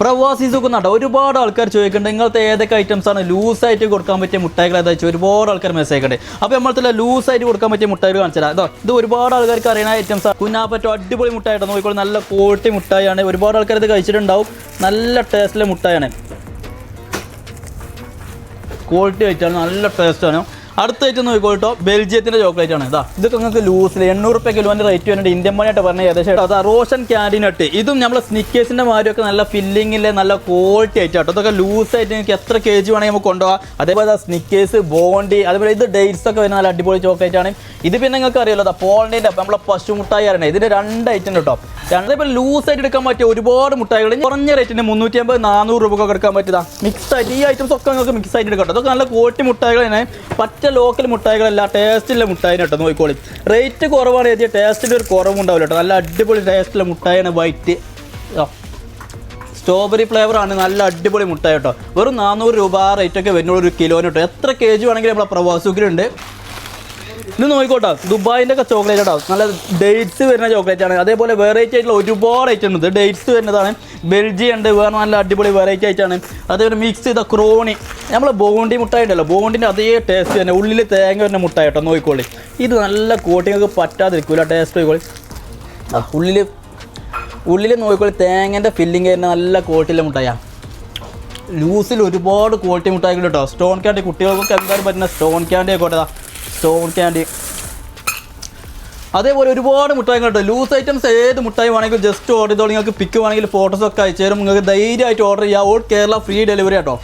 പ്രവാസി സുഖം ഒരുപാട് ആൾക്കാർ ചോദിക്കുന്നുണ്ട് ഇങ്ങനത്തെ ഏതൊക്കെ ഐറ്റംസ് ആണ് ലൂസായിട്ട് കൊടുക്കാൻ പറ്റിയ മുട്ടായികൾ ഏതാ വെച്ചാൽ ഒരുപാട് ആൾക്കാർ മെസ്സേജ് ഉണ്ട്. അപ്പോൾ നമ്മളത്തെ ലൂസായിട്ട് കൊടുക്കാൻ പറ്റിയ മുട്ടായികൾ കാണിച്ചാൽ അതോ ഇത് ഒരുപാട് ആൾക്കാർക്ക് അറിയുന്ന ഐറ്റംസ് ആണ് കുഞ്ഞാപ്പറ്റോ അടിപൊളി മുട്ടായിട്ടോ? നോക്കിക്കോളൂ നല്ല ക്വാളിറ്റി മുട്ടായാണ് ഒരുപാട് ആൾക്കാർ ഇത് കഴിച്ചിട്ടുണ്ടാവും. നല്ല ടേസ്റ്റിലെ മുട്ടായാണ് ക്വാളിറ്റി ആയിട്ടാണ് നല്ല ടേസ്റ്റാണ് അടുത്തായിട്ട് നോക്കിക്കോട്ടോ ബെൽജിയത്തിന്റെ ചോക്ലേറ്റ് ആണ്. ഇതാ ഇതൊക്കെ നിങ്ങൾക്ക് ലൂസിൽ എണ്ണൂറ് റുപ്യ കിലോന്റെ റേറ്റ് വരുന്നുണ്ട്. ഇന്ത്യൻ മണിയായിട്ട് പറഞ്ഞ ഏകദേശം അതാ റോഷൻ ക്യാൻഡിനട്ട് ഇതും നമ്മൾ സ്നിക്കേഴ്സിന്റെ മാരിയൊക്കെ നല്ല ഫില്ലിങ്ങിലെ നല്ല ക്വാളിറ്റി ആയിട്ട് കേട്ടോ ഇതൊക്കെ ലൂസായിട്ട് നിങ്ങൾക്ക് എത്ര കെ ജി വേണമെങ്കിൽ നമുക്ക് കൊണ്ടുപോകാം. അതേപോലെ സ്നിക്കേഴ്സ് ബോണ്ടി അതേപോലെ ഇത് ഡേറ്റ്സ് ഒക്കെ വരുന്ന നല്ല അടിപൊളി ചോക്ലേറ്റ് ആണ്. ഇത് പിന്നെ നിങ്ങൾക്ക് അറിയാലോ അതാ പോളണ്ടിന്റെ നമ്മളെ പശു മുട്ടായി അറിയണേ ഇതിന് രണ്ട് ഐറ്റം കേട്ടോ അതേപോലെ ലൂസായിട്ട് എടുക്കാൻ പറ്റിയ ഒരുപാട് മുട്ടായികൾ. കുറഞ്ഞ റേറ്റിന് മുന്നൂറ്റി അമ്പത് നാനൂറ് രൂപ ഒക്കെ എടുക്കാൻ പറ്റിയതാ. മിക്സ് ആയിട്ട് ഈ ഐറ്റംസ് ഒക്കെ നിങ്ങൾക്ക് മിക്സ് ആയിട്ട് എടുക്കാം കേട്ടോ ഇതൊക്കെ നല്ല ക്വാളിറ്റി മുട്ടായികൾ തന്നെ പറ്റ ലോക്കൽ മുട്ടായികളല്ല ടേസ്റ്റിലെ മുട്ടായി കേട്ടോ നോക്കിക്കോളി. റേറ്റ് കുറവാണ് എഴുതിയ ടേസ്റ്റിന്റെ ഒരു കുറവുണ്ടാവില്ല കേട്ടോ. നല്ല അടിപൊളി ടേസ്റ്റിലെ മുട്ടായാണ് വൈറ്റ് സ്ട്രോബെറി ഫ്ലേവറാണ് നല്ല അടിപൊളി മുട്ടായി കേട്ടോ. വെറും നാനൂറ് രൂപ ആ റേറ്റ് ഒക്കെ വരുന്ന ഒരു കിലോന് കേട്ടോ. എത്ര കെ ജി വേണമെങ്കിലും നമ്മളെ പ്രവാസുകരുണ്ട്. ഇത് നോക്കിക്കോട്ടോ. ദുബായിന്റെ ഒക്കെ ചോക്ലേറ്റ് കേട്ടോ നല്ല ഡേറ്റ്സ് വരുന്ന ചോക്ലേറ്റ് ആണ്. അതേപോലെ വെറൈറ്റി ആയിട്ടുള്ള ഒരുപാട് ഐറ്റം ഉണ്ട്. ഡേറ്റ്സ് വരുന്നതാണ്. ബെൽജിയം ഉണ്ട്. വേറെ നല്ല അടിപൊളി വെറൈറ്റി ആയിട്ടാണ് അതേപോലെ മിക്സ് ചെയ്ത ക്രോണി നമ്മൾ ബോണ്ടി മുട്ടായി ഉണ്ടല്ലോ. ബോണ്ടിന്റെ അതേ ടേസ്റ്റ് തന്നെ. ഉള്ളിൽ തേങ്ങ വരുന്ന മുട്ടായി കേട്ടോ. നോക്കിക്കോളി. ഇത് നല്ല കോട്ടിങ്ങൾക്ക് പറ്റാതിരിക്കില്ല ടേസ്റ്റ് നോക്കിക്കോളി. ഉള്ളിൽ ഉള്ളിൽ നോക്കിക്കോളി. തേങ്ങന്റെ ഫില്ലിങ് തന്നെ നല്ല ക്വാളിറ്റിയിലെ മുട്ടായാണ് ലൂസിൽ ഒരുപാട് ക്വാളിറ്റി മുട്ടായിട്ടുണ്ട് കേട്ടോ. സ്റ്റോൺ ക്യാൻഡി കുട്ടികൾക്കൊക്കെ എന്തായാലും പറ്റുന്ന സ്റ്റോൺ ക്യാൻഡി ആയിക്കോട്ടെ സ്റ്റോൺ ക്യാൻഡി അതേപോലെ ഒരുപാട് മുട്ടായി കേട്ടോ ലൂസ് ഐറ്റംസ് ഏത് മുട്ടായി വേണമെങ്കിലും ജസ്റ്റ് ഓർഡർ ചെയ്തോളൂ. നിങ്ങൾക്ക് പിക്ക് വേണമെങ്കിൽ ഫോട്ടോസ് ഒക്കെ അയച്ചു തരും നിങ്ങൾക്ക് ധൈര്യമായിട്ട് ഓർഡർ ചെയ്യാം. ഓൾ കേരള ഫ്രീ ഡെലിവറി കേട്ടോ